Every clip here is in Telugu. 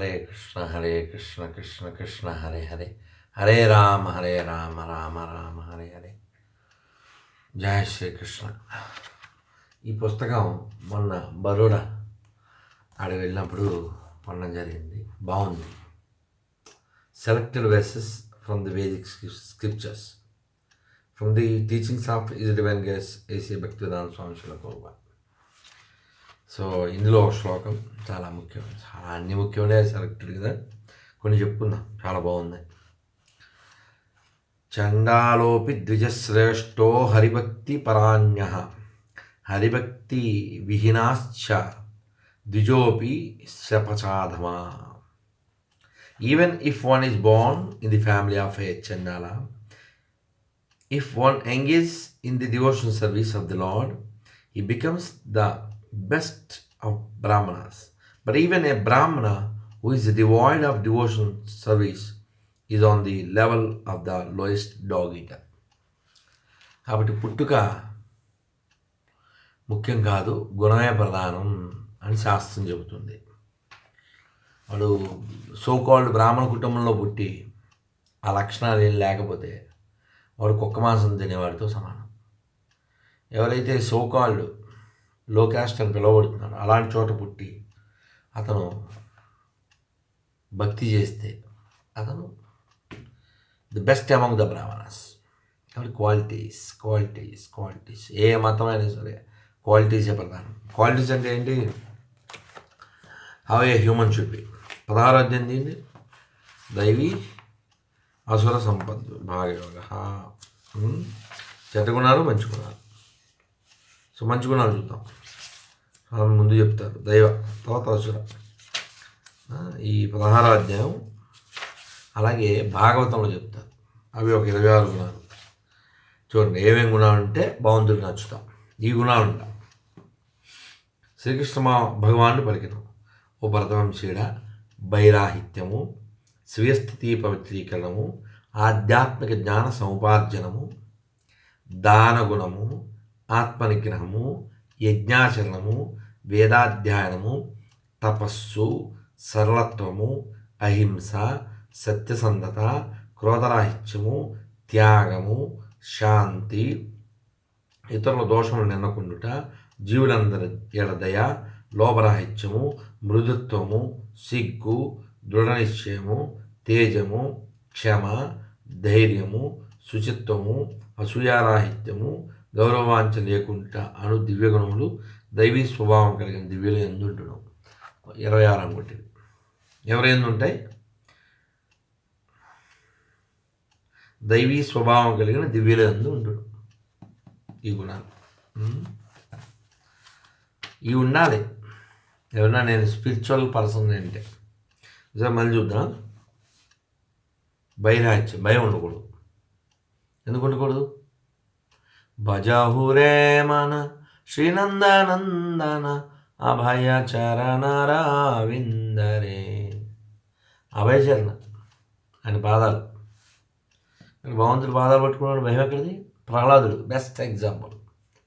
హరే కృష్ణ హరే కృష్ణ కృష్ణ కృష్ణ హరే హరే. హరే రామ హరే రామ రామ రామ హరే హరే. జయ శ్రీకృష్ణ. ఈ పుస్తకం మొన్న బరోడా ఆడ వెళ్ళినప్పుడు కొనడం జరిగింది. బాగుంది. Selected verses from the Vedic scriptures from the teachings of his divine grace AC Bhaktivedanta Swami శిలకోబా so ఇందులో ఒక శ్లోకం చాలా ముఖ్యం చాలా అన్ని ముఖ్యమైన సెలెక్టెడ్ కదా. కొన్ని చెప్పుకుందాం చాలా బాగుంది. చండాలోపి ద్విజశ్రేష్టో హరిభక్తి పరాణ్య హరిభక్తి విహీనాశ్చ ద్విజోపి శపచాధమా. Even if one is born in the family of a chandala if one engage in the devotion service of the lord he becomes the best of Brahmanas. But even a Brahmana who is devoid of devotional service is on the level of the lowest dog eater. కాబట్టి పుట్టుక ముఖ్యం కాదు గుణమే ప్రధానం అని శాస్త్రం చెబుతుంది వాడు సోకాల్డ్ బ్రాహ్మణ కుటుంబంలో పుట్టి ఆ లక్షణాలు ఏం లేకపోతే వాడు కుక్క మాంసం తినేవాడితో సమానం ఎవరైతే సోకాల్డ్ లో క్యాస్ట్ అని పిలువబడుతున్నాడో అలాంటి చోట పుట్టి అతను భక్తి చేస్తే అతను the best among the Brahmanas కాబట్టి క్వాలిటీస్ క్వాలిటీస్ క్వాలిటీస్ ఏ మతమైనా అయినా సరే క్వాలిటీసే ప్రధానం. క్వాలిటీస్ అంటే ఏంటి? How a human should be పదహారు అధ్యాయం దైవీ అసుర సంపద భాగయోగ చెడ్డ గుణాలు మంచి గుణాలు సో మంచి గుణాలు చూద్దాం. మనం ముందు చెప్తారు. దైవ తర్వాత అసుర ఈ పదహారో అధ్యాయం. అలాగే భాగవతంలో చెప్తారు. అవి ఒక ఇరవై ఆరు గుణాలు. చూడండి ఏమేమి గుణాలు ఉంటే బాగుంటుంది నచ్చుతాం. ఈ గుణాలు ఉంటాం శ్రీకృష్ణ భగవాన్ని పలికినాం. ఓ భరతవంశీడ బైరాహిత్యము స్వీయస్థితి పవిత్రీకరణము ఆధ్యాత్మిక జ్ఞాన సముపార్జనము దానగుణము ఆత్మనిగ్రహము యజ్ఞాచరణము వేదాధ్యయనము తపస్సు సరళత్వము అహింస సత్యసంధత క్రోధరాహిత్యము త్యాగము శాంతి ఇతరుల దోషములు నిన్నకుండుట జీవులందరి ఎడదయ లోపరాహిత్యము మృదుత్వము సిగ్గు దృఢ నిశ్చయము తేజము క్షమ ధైర్యము శుచిత్వము అసూయారాహిత్యము గౌరవాంచ లేకుండా అను దివ్యగుణములు దైవీ స్వభావం కలిగిన దివ్యులు ఎందుంటున్నాం ఇరవై ఆరు అనుకుంటుంది ఎవరు ఎందుంటాయి దైవీ స్వభావం కలిగిన దివ్యులు ఎందు ఉండడు ఈ గుణాలు. ఇవి ఉండాలి ఎవరన్నా నేను స్పిరిచువల్ పర్సన్ అంటే. మళ్ళీ చూద్దాం. బైరాచ్యం భయం ఉండకూడదు. ఎందుకు ఉండకూడదు? భజహురే మన శ్రీనందనందన అభయ చరణరావిందరే అభయచరణ ఆయన పాదాలు ఇక్కడ భగవంతుడు పాదాలు పట్టుకున్నాడు భయం ఎక్కడిది ప్రహ్లాదుడు బెస్ట్ ఎగ్జాంపుల్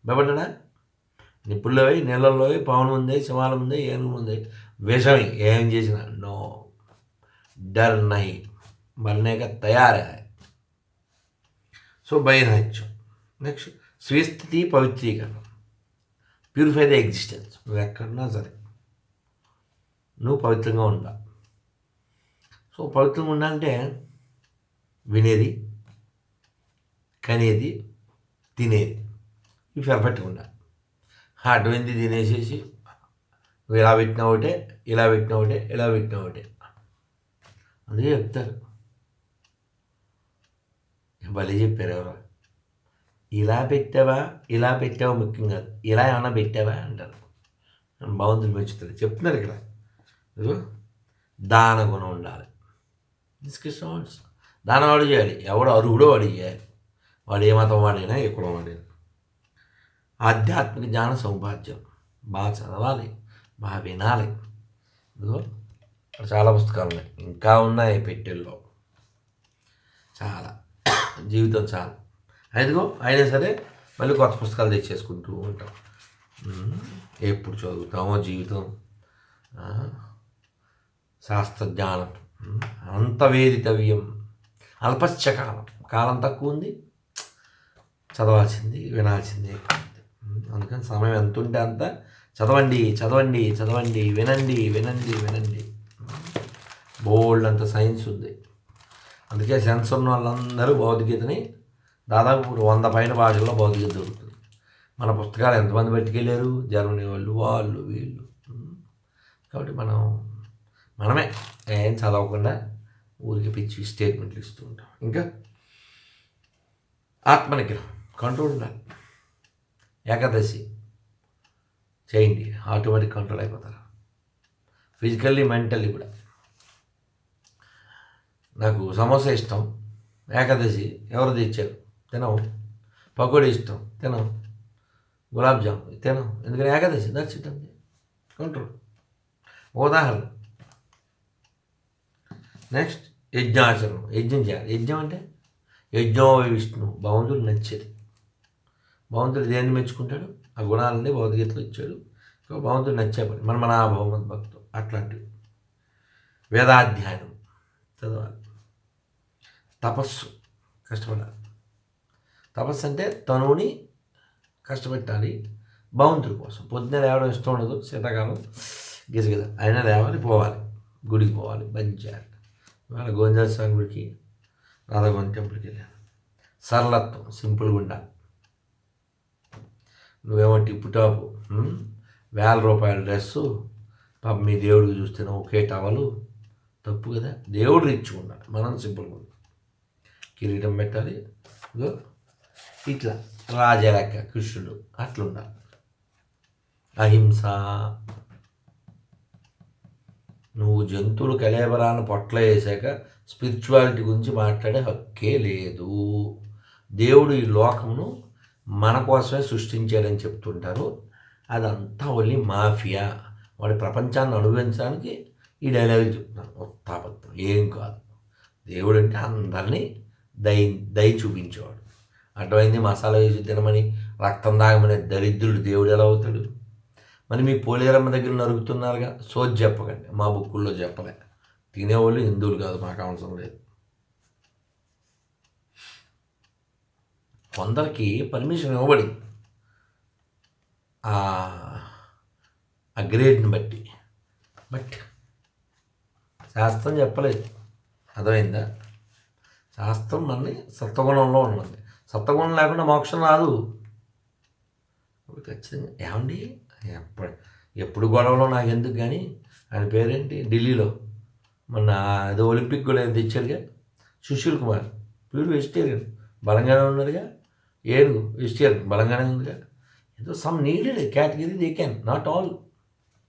భయపడ్డా నిప్పుల్లో పోయి నీళ్ళల్లో పోయి పవన్ ఉంది సింహాల ఉంది ఏనుగు ఉంది విషమి ఏం చేసినా నో डर नहीं बनने का तैयार है సో బైరాహిత్యం నెక్స్ట్ స్వీస్థితి పవిత్రీకరణ ప్యూరిఫై ద ఎగ్జిస్టెన్స్ నువ్వు ఎక్కడున్నా సరే. నువ్వు పవిత్రంగా ఉండా సో పవిత్రంగా ఉండాలంటే వినేది కనేది తినేది. ఇవి పర్ఫెక్ట్గా ఉండాలి. అటువంటిది తినేసేసి నువ్వు ఇలా పెట్టినా ఒకటే ఇలా పెట్టినా ఒకటే ఇలా పెట్టినా ఒకటే. అందుకే చెప్తారు. భలే చెప్పారు ఎవరో. ఇలా పెట్టావా? ఇలా పెట్టావా ముఖ్యం కాదు ఇలా ఏమైనా పెట్టావా అంటారు. భగవంతుని పెంచుతారు చెప్తున్నారు ఇక్కడ. దాన గుణం ఉండాలి. డిస్కషన్ దానం వాడు చేయాలి. ఎవడు అరుగుడో వాడు చేయాలి. వాడు ఏ మతం వాడైనా ఏ కులం వాడైనా. ఆధ్యాత్మిక జ్ఞాన సౌభాగ్యం బాగా చదవాలి. బాగా వినాలి. ఇదిగో చాలా పుస్తకాలు ఉన్నాయి. ఇంకా ఉన్నాయి పెట్టెల్లో. చాలా. జీవితం చాలా. అదిగో అయినా సరే మళ్ళీ కొత్త పుస్తకాలు తెచ్చేసుకుంటూ ఉంటాం. ఎప్పుడు చదువుతామో జీవితం. శాస్త్రజ్ఞానం. అంతవేదితవ్యం అల్పశ్చ కాలం కాలం తక్కువ ఉంది. చదవాల్సింది వినాల్సింది. అందుకని సమయం ఎంత ఉంటే అంత చదవండి చదవండి చదవండి వినండి వినండి వినండి. బోల్డ్ అంత సైన్స్ ఉంది. అందుకే సెన్స్ ఉన్న వాళ్ళందరూ భౌతికతని దాదాపు ఇప్పుడు వంద పైన భాషల్లో భౌతికత దొరుకుతుంది. మన పుస్తకాలు ఎంతమంది పట్టుకెళ్ళారు జర్మనీ వాళ్ళు వాళ్ళు వీళ్ళు. కాబట్టి మనం మనమే ఏం చదవకుండా ఊరికి పిచ్చి స్టేట్మెంట్లు ఇస్తూ ఉంటాం. ఇంకా ఆత్మనిగ్రహం కంట్రోల్ ఉండాలి ఏకాదశి చేయండి ఆటోమేటిక్ కంట్రోల్ అయిపోతారు. ఫిజికల్లీ మెంటల్లీ కూడా. నాకు సమోసా ఇష్టం. ఏకాదశి ఎవరు తెచ్చారు? తినవు. పకోడీ ఇష్టం తినవు. గులాబ్ జామ్ తినవు. ఎందుకని ఏకాదశి దట్స్ కంట్రోల్. ఉదాహరణ. నెక్స్ట్ యజ్ఞాచరణం. యజ్ఞం చేయాలి. యజ్ఞం అంటే? యజ్ఞం విష్ణు భగవంతుడు నచ్చేది. భగవంతుడు దేన్ని మెచ్చుకుంటాడు? ఆ గుణాలన్నీ భౌతికతలో ఇచ్చాడు. భగవంతుడు నచ్చే పని. మన మన భగవంత్ భక్తులు అట్లాంటివి. వేదాధ్యాయనం. చదవాలి. తపస్సు. కష్టపడాలి. తపస్సు అంటే తనుని కష్టపెట్టాలి. భగవంతుడి కోసం. పొద్దున్న లేవడం ఇష్టం ఉండదు శీతాకాలం గిజగిజ. అయినా లేవాలి పోవాలి. గుడికి పోవాలి బంద్ చేయాలి. ఇవాళ గోవిందా స్వామి గుడికి రాధాగోవింద టెంపుల్కి వెళ్ళాను. సరళత్వం సింపుల్గా ఉండాలి. నువ్వేమో టిప్పు టాపు వేల రూపాయల డ్రెస్సు పాప మీ దేవుడికి చూస్తే ఒకే టవలు తప్పు కదా? దేవుడు ఇచ్చుకున్నాడు ఉండాలి. మనం సింపుల్గా ఉండాలి. కిరీటం పెట్టాలి. ఇదో ఇట్లా రాజలెక్క కృష్ణుడు అట్లా అహింస. నువ్వు జంతువులు కలేబరాన్ని పొట్ల వేసాక స్పిరిచువాలిటీ గురించి మాట్లాడే హక్కే లేదు. దేవుడు ఈ లోకమును మన కోసమే సృష్టించాడని చెప్తుంటారు. అదంతా ఓన్లీ మాఫియా. వాడి ప్రపంచాన్ని అనుభవించడానికి ఈ డైలాగులు చెప్తున్నాను ఉత్తాపత్తం ఏం కాదు. దేవుడు అంటే అందరినీ దయ దయ చూపించేవాడు. అటువైంది మసాలా వేసి తినమని రక్తం దాగమని దరిద్రుడు దేవుడు ఎలా అవుతాడు? మరి మీ పోలేరమ్మ దగ్గర నరుగుతున్నారుగా సోజ్ చెప్పకండి. మా బుక్కుల్లో చెప్పలే. తినేవాళ్ళు హిందువులు కాదు మాకు అవసరం లేదు. కొందరికి పర్మిషన్ ఇవ్వబడింది. ఆ గ్రేడ్ని బట్టి. బట్ శాస్త్రం చెప్పలేదు. అర్థమైందా? శాస్త్రం మనని సత్వగుణంలో ఉన్నది. సత్వగుణం లేకుండా మోక్షం రాదు. ఖచ్చితంగా ఏమండి? ఎప్పుడు ఎప్పుడు గొడవలో నాకు ఎందుకు కానీ ఆయన పేరేంటి? ఢిల్లీలో. మొన్న ఏదో ఒలింపిక్ కూడా తెచ్చాడుగా. సుశీల్ కుమార్. వీడు వెజిటేరియన్. బలంగానే ఉన్నాడుగా. ఏడు వెజిటేరియన్. బలంగానే ఉందిగా. ఏదో some needed category they can. Not all.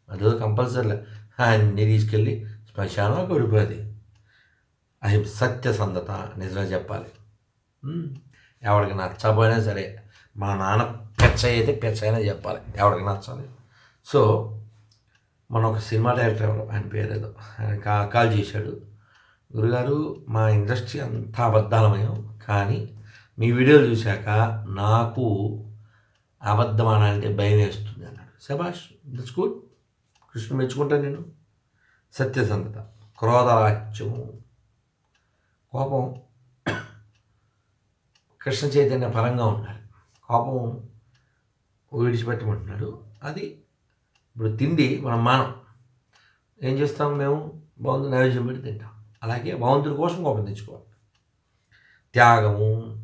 అదేదో కంపల్సరీలే. అన్నీ తీసుకెళ్ళి శ్మశానంలోకి ఓడిపోయేది అది సత్యసంధత. నిజంగా చెప్పాలి. ఎవరికి నచ్చపోయినా సరే మా నాన్న పెచ్చ అయితే పెచ్చ అయినా చెప్పాలి ఎవరికి నచ్చాలి సో మన ఒక సినిమా డైరెక్టర్ ఎవరు ఆయన పేరు ఏదో ఆయన కా కాల్ చేశాడు. గురుగారు మా ఇండస్ట్రీ అంతా అబద్ధాలమయం కానీ మీ వీడియోలు చూశాక నాకు అబద్ధం అనాలంటే భయం వేస్తుంది అన్నాడు. శభాష్ దట్స్ గుడ్ కృష్ణ మెచ్చుకుంటాను నేను. సత్యసంధత క్రోధరాజ్యము. కోపం కృష్ణ చైతన్య పరంగా ఉండాలి. కోపం విడిచిపెట్టమంటున్నాడు అది ఇప్పుడు తిండి మనం మానం. ఏం చేస్తాం మేము? బాగుంది నైవేద్యం పెట్టి తింటాం. అలాగే భగవంతుడి కోసం కోపం తెచ్చుకోవాలి. త్యాగము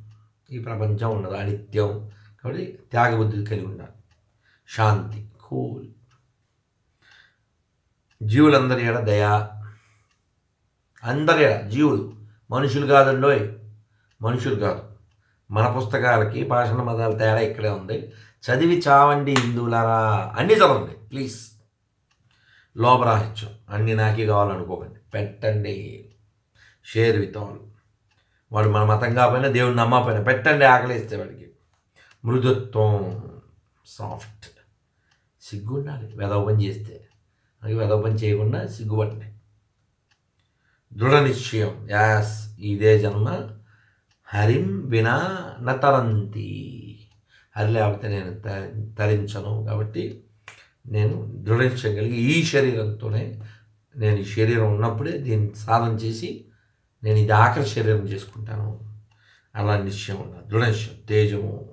ఈ ప్రపంచం ఉండదు అనిత్యం కాబట్టి త్యాగబుద్ధి కలిగి ఉండాలి. శాంతి కూల్. జీవులందరి ఎడ దయ? అందరి ఎడ? జీవులు. మనుషులు కాదండోయ్. మనుషులు కాదు. మన పుస్తకాలకి భాషణ మతాల తేడా ఇక్కడే ఉంది. చదివి చావండి హిందువులారా అన్నీ చదవండి ప్లీజ్. లోపరాహిత్యం అన్ని నాకే కావాలనుకోకండి. పెట్టండి. Share with all. వాడు మన మతం కాకపోయినా దేవుడిని నమ్మకపోయినా పెట్టండి ఆకలిస్తే వాడికి. మృదుత్వం సాఫ్ట్. సిగ్గు ఉండాలి వెదవ చేస్తే. అది వెదవ పని చేయకుండా సిగ్గుపట్టండి దృఢ నిశ్చయం. యాస్ ఇదే జన్మ. హరిం వినా నతరంతి. హరి లేకపోతే నేను తరించను కాబట్టి నేను దృఢించగలిగి ఈ శరీరంతోనే నేను ఈ శరీరం ఉన్నప్పుడే దీన్ని సాధన చేసి నేను ఇది ఆఖరి శరీరం చేసుకుంటాను. అలా నిశ్చయం ఉండాలి. దృఢనిశ్చయం తేజము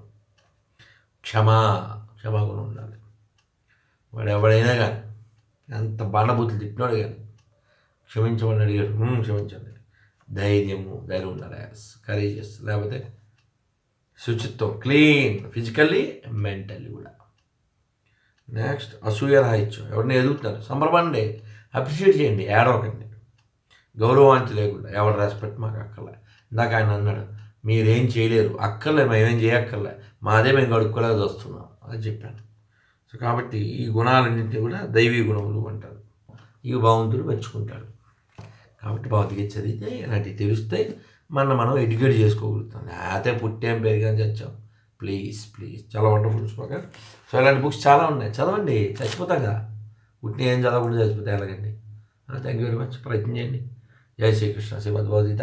క్షమా క్షమాగుణం ఉండాలి. వాడు ఎవడైనా కానీ ఎంత బాణబూతులు తిప్పినాడు కానీ క్షమించమని అడిగాడు. క్షమించండి. ధైర్యము ధైర్యం ఉండాలి కరేజెస్ లేకపోతే శుచిత్వం క్లీన్ ఫిజికల్లీ మెంటల్లీ కూడా. నెక్స్ట్ అసూయ రాహిత్యం. ఎవరిని ఎదుగుతున్నారు? సంబరపండి అప్రిషియేట్ చేయండి. ఏడవకండి. గౌరవాంతి లేకుండా ఎవరి రెస్పెక్ట్ మాకు అక్కర్లే. ఇందాక ఆయన అన్నాడు మీరేం చేయలేరు. అక్కర్లే. మేమేం చేయక్కర్లే. మాదే మేము గడుక్కోలేదు వస్తున్నాం. అని చెప్పాను. సో కాబట్టి ఈ గుణాలన్నింటినీ కూడా దైవీ గుణములు అంటారు. ఇవి భగవంతుడు మెచ్చుకుంటాడు. కాబట్టి భౌతిక చదివితే ఇలాంటివి తెలుస్తాయి మన మనం ఎడ్యుకేట్ చేసుకోగలుగుతాం. లేకపోతే పుట్టాం పెరిగాం చచ్చాం. ప్లీజ్ ప్లీజ్ చాలా వండర్ఫుల్ స్పోకర్ సో ఇలాంటి బుక్స్ చాలా ఉన్నాయి. చదవండి. చచ్చిపోతాం కదా. పుట్టిన ఏం చదవకుండా చచ్చిపోతాయి ఎలాగండి? థ్యాంక్ యూ వెరీ మచ్ ప్రయత్నం చేయండి. జై శ్రీకృష్ణ. శ్రీమద్ భగవద్గీత